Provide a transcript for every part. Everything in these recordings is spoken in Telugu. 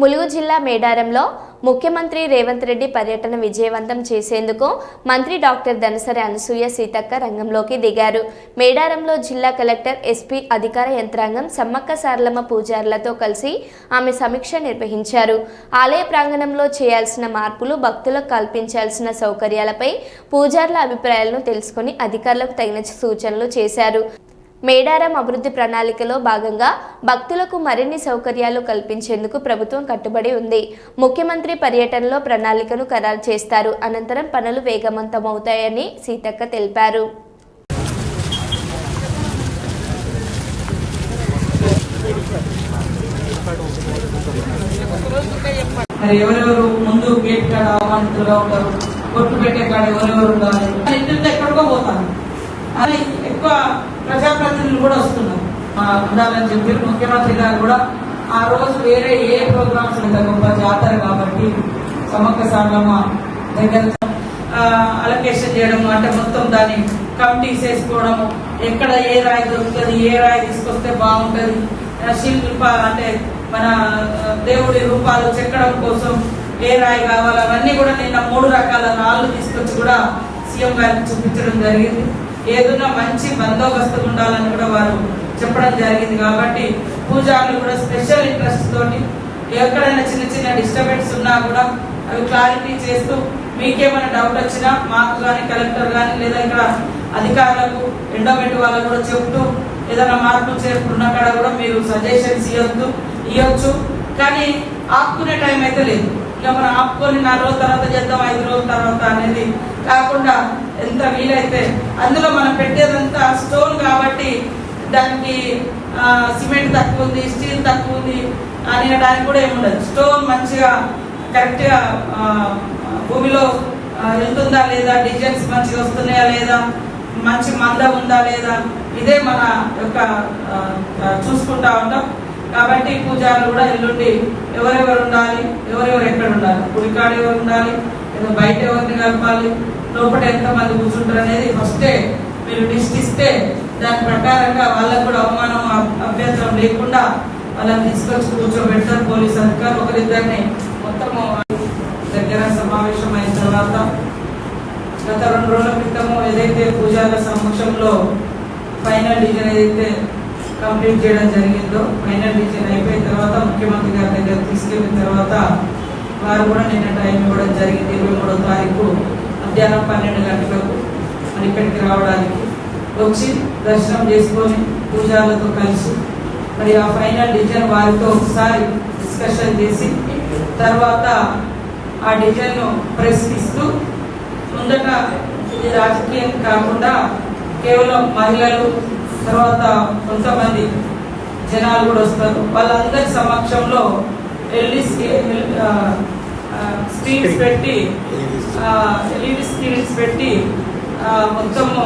ములుగు జిల్లా మేడారంలో ముఖ్యమంత్రి రేవంత్ రెడ్డి పర్యటన విజయవంతం చేసేందుకు మంత్రి డాక్టర్ దనసరి అనసూయ సీతక్క రంగంలోకి దిగారు. మేడారంలో జిల్లా కలెక్టర్ ఎస్పీ అధికార యంత్రాంగం సమ్మక్క సారలమ్మ పూజారులతో కలిసి ఆమె సమీక్ష నిర్వహించారు. ఆలయ ప్రాంగణంలో చేయాల్సిన మార్పులు భక్తులకు కల్పించాల్సిన సౌకర్యాలపై పూజారుల అభిప్రాయాలను తెలుసుకుని అధికారులకు తగిన సూచనలు చేశారు. మేడారం అభివృద్ధి ప్రణాళికలో భాగంగా భక్తులకు మరిన్ని సౌకర్యాలు కల్పించేందుకు ప్రభుత్వం కట్టుబడి ఉంది. ముఖ్యమంత్రి పర్యటనలో ప్రణాళికను ఖరారు చేస్తారు. అనంతరం పనులు వేగవంతమవుతాయని సీతక్క తెలిపారు. ఎవరెవరు ముందు గేట్ కాడ ఉంటారు? కొట్టు పెట్టే కాడ ఎవరెవరు ఉండాలి? ఎక్కడికో పోతాను ఎక్కువ ప్రజాప్రతినిధులు కూడా వస్తున్నారు. ఉండాలని చెప్పి ముఖ్యమంత్రి గారు కూడా ఆ రోజు వేరే ఏ ప్రోగ్రామ్స్ లేదా గొప్ప జాతర కాబట్టి సమక్క సార్లమ్మ దగ్గర అలొకేషన్ చేయడం అంటే మొత్తం దాన్ని కమిటీస్ వేసుకోవడము ఎక్కడ ఏ రాయి దొరుకుతుంది ఏ రాయి తీసుకొస్తే బాగుంటుంది. శిల్ప అంటే మన దేవుడి రూపాలు చెక్కడం కోసం ఏ రాయి కావాలి అవన్నీ కూడా నిన్న మూడు రకాల రాళ్ళు తీసుకొచ్చి కూడా సీఎం గారికి చూపించడం జరిగింది. ఏదైనా మంచి బందోబస్తు ఉండాలని కూడా వారు చెప్పడం జరిగింది. కాబట్టి పూజారులు కూడా స్పెషల్ ఇంట్రెస్ట్ తోటి ఎక్కడైనా చిన్న చిన్న డిస్టర్బెన్స్ ఉన్నా కూడా అవి క్లారిటీ చేస్తూ మీకేమైనా డౌట్ వచ్చినా మాకు కానీ కలెక్టర్ కానీ లేదా ఇక్కడ అధికారులకు ఎండోమెంట్ వాళ్ళకు కూడా చెప్తూ ఏదైనా మార్పులు చేరుకున్న కాడ కూడా మీరు సజెషన్స్ ఇవ్వద్దు ఇవ్వచ్చు. కానీ ఆపుకునే టైం అయితే లేదు. ఇక మనం ఆపుకొని నాలుగు రోజుల తర్వాత చేద్దాం ఐదు రోజుల తర్వాత అనేది కాకుండా ఎంత వీలైతే అందులో మనం పెట్టేదంతా స్టోన్ కాబట్టి దానికి సిమెంట్ తక్కువ ఉంది స్టీల్ తక్కువ ఉంది అనేదానికి కూడా ఏముండదు. స్టోన్ మంచిగా కరెక్ట్గా భూమిలో వెళ్తుందా లేదా డిజైన్స్ మంచిగా వస్తున్నాయా లేదా మంచి మంద ఉందా లేదా ఇదే మన యొక్క చూసుకుంటా ఉంటాం. కాబట్టి పూజారులు కూడా ఎల్లుండి ఎవరెవరు ఉండాలి? ఎవరెవరు ఎక్కడ ఉండాలి? గుడికాడ ఎవరు ఉండాలి? లేదా బయట ఎవరిని కలపాలి? లోపల ఎంతమంది కూర్చుంటారు అనేది ఫస్టే మీరు లిస్ట్ ఇస్తే దాని ప్రకారంగా వాళ్ళకు కూడా అవమానం అభ్యంతరం లేకుండా వాళ్ళని తీసుకొచ్చి కూర్చోబెడతారు పోలీస్ అధికారులు. ఒకరిద్దరిని మొత్తము దగ్గర సమావేశం అయిన తర్వాత గత రెండు రోజుల క్రితము ఏదైతే పూజారుల సమక్షంలో ఫైనల్ డిజైన్ ఏదైతే కంప్లీట్ చేయడం జరిగిందో ఫైనల్ డిజైన్ అయిపోయిన తర్వాత ముఖ్యమంత్రి గారి దగ్గర తీసుకెళ్ళిన తర్వాత వారు కూడా నిన్న టైం ఇవ్వడం జరిగింది ఇరవై మూడో తారీఖు మధ్యాహ్నం పన్నెండు గంటలకు మరి ఇక్కడికి రావడానికి. వచ్చి దర్శనం చేసుకొని పూజారులతో కలిసి మరి ఆ ఫైనల్ డిజైన్ వారితో ఒకసారి డిస్కషన్ చేసి తర్వాత ఆ డిజైన్ను ప్రశ్నిస్తూ ముందట ఇది రాజకీయం కాకుండా కేవలం మహిళలు తర్వాత కొంతమంది జనాలు కూడా వస్తారు. వాళ్ళందరి సమక్షంలో ఎల్ఈ స్క్రీన్స్ పెట్టి ఎల్ఈడి స్క్రీన్స్ పెట్టి మొత్తము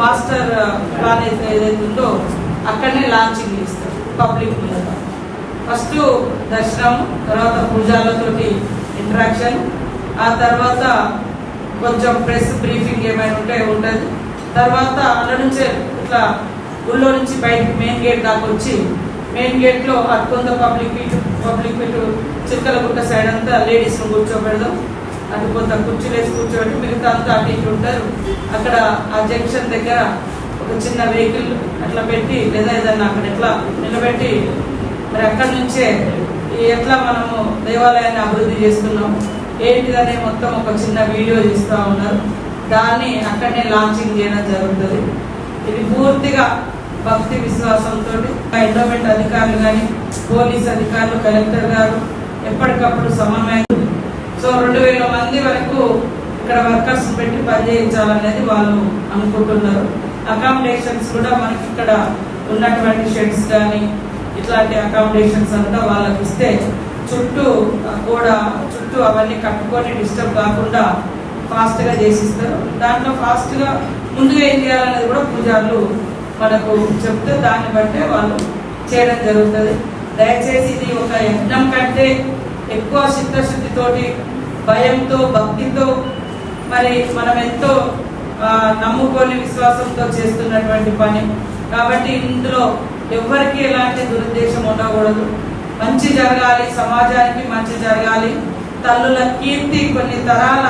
మాస్టర్ ప్లాన్ ఏదైతే ఉందో అక్కడనే లాంచింగ్ చేస్తారు పబ్లిక్ ముందర ఫస్ట్ దర్శనం తర్వాత పూజాలతోటి ఇంటరాక్షన్ ఆ తర్వాత కొంచెం ప్రెస్ బ్రీఫింగ్ ఏమైనా ఉంటే ఉంటుంది. తర్వాత అక్కడ నుంచే ఇట్లా ఊళ్ళో నుంచి బయటకు మెయిన్ గేట్ దాకా వచ్చి మెయిన్ గేట్లో అటుకొంత పబ్లిక్ ఇటు పబ్లిక్ ఇటు చిక్కలగుట్ట సైడ్ అంతా లేడీస్ను కూర్చోబెడదాం. అటు కొంత కుర్చీలు వేసి కూర్చోబెట్టి మిగతా అంతా అటు ఇటు ఉంటారు. అక్కడ ఆ జంక్షన్ దగ్గర ఒక చిన్న వెహికల్ అట్లా పెట్టి లేదా ఏదన్నా అక్కడ ఎట్లా నిలబెట్టి మరి అక్కడి నుంచే ఎట్లా మనము దేవాలయాన్ని అభివృద్ధి చేస్తున్నాం ఏంటిదనే మొత్తం ఒక చిన్న వీడియో తీస్తూ ఉన్నారు. దాన్ని అక్కడనే లాంచింగ్ చేయడం జరుగుతుంది. ఇది పూర్తిగా భక్తి విశ్వాసంతో ఎండోమెంట్ అధికారులు కానీ పోలీస్ అధికారులు కలెక్టర్ గారు ఎప్పటికప్పుడు సమన్వయం. సో రెండు వేల మంది వరకు ఇక్కడ వర్కర్స్ పెట్టి పనిచేయించాలనేది వాళ్ళు అనుకుంటున్నారు. అకామిడేషన్స్ కూడా మనకి ఇక్కడ ఉన్నటువంటి షెడ్స్ కానీ ఇట్లాంటి అకామిడేషన్స్ అంతా వాళ్ళకి ఇస్తే చుట్టూ కూడా చుట్టూ అవన్నీ కట్టుకొని డిస్టర్బ్ కాకుండా ఫాస్ట్గా చేసిస్తారు. దాంట్లో ఫాస్ట్గా ముందుగా ఏం చేయాలనేది కూడా పూజారులు మనకు చెప్తే దాన్ని బట్టే వాళ్ళు చేయడం జరుగుతుంది. దయచేసి ఇది ఒక యజ్ఞం కంటే ఎక్కువ చిత్తశుద్ధితోటి భయంతో భక్తితో మరి మనం ఎంతో నమ్ముకొని విశ్వాసంతో చేస్తున్నటువంటి పని. కాబట్టి ఇందులో ఎవరికి ఎలాంటి దురుద్దేశం ఉండకూడదు. మంచి జరగాలి సమాజానికి మంచి జరగాలి. తల్లుల కీర్తి కొన్ని తరాల